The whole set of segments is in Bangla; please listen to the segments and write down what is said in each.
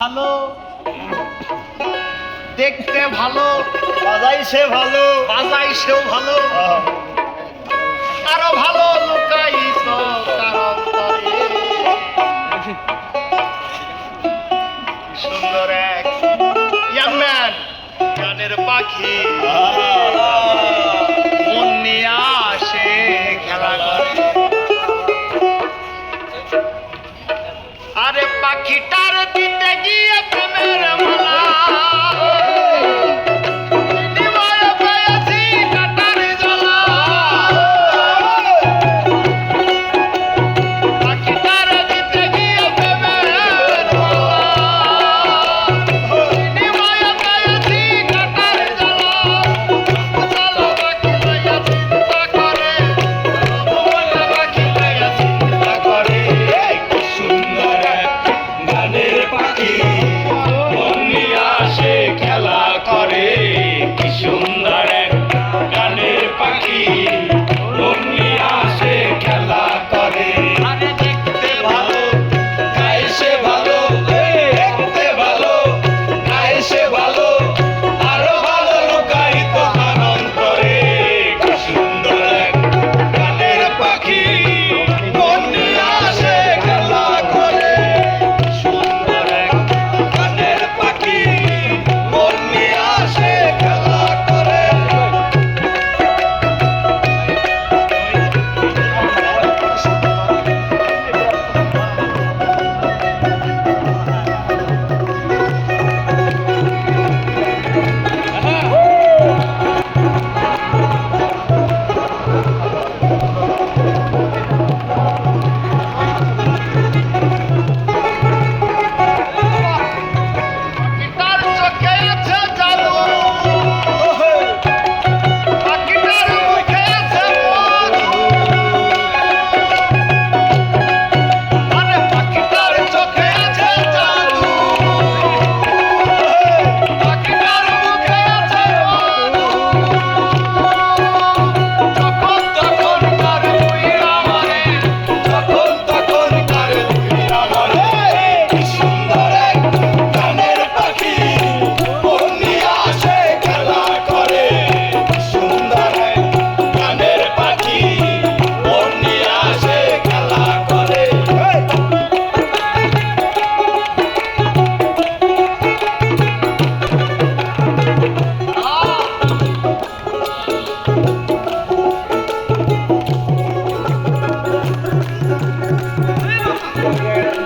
ভালো। দেখতে ভালো, বাজাই সে ভালো, বাজাই সেও ভালো। আরও ভালো লুকাই সুন্দর এক ইয়াং ম্যান, গানের পাখি। আরে পাখিটার দিতে গিয়ে প্রেমের মালা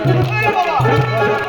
你们太棒了。